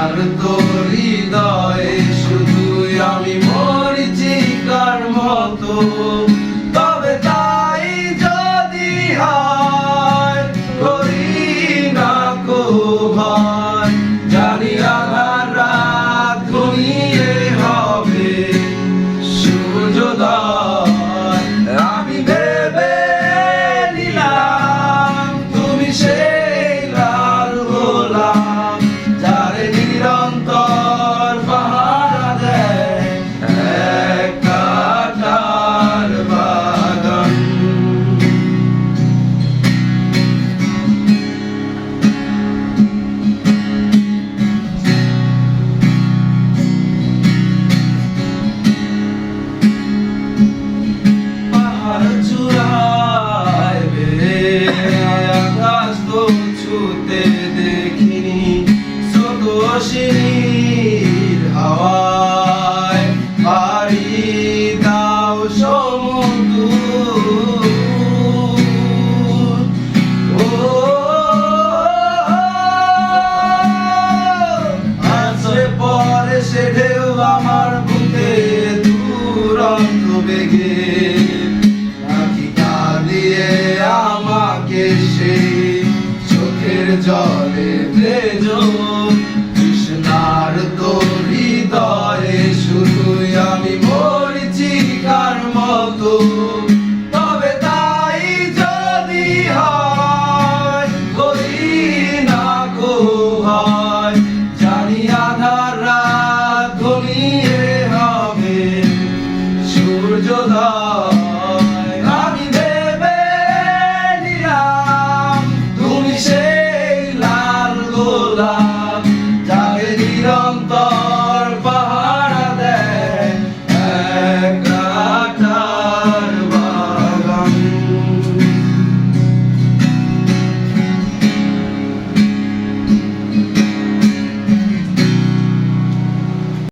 আমার তোর হৃদয়ে শুধু আমি মরছি কার মতো। দেখিনি ছোট সিঁড়ির বাড়ি দাও সমুদ্র। আমার বুকে দূরন্ত বেগে। জলে ভেজ, কৃষ্ণার তরি দরে শুধু আমি মরছি কার মতো। তবে তাই যদি হয়, করি না কো হয়, জানি হবে, সূর্যোদয় Santa.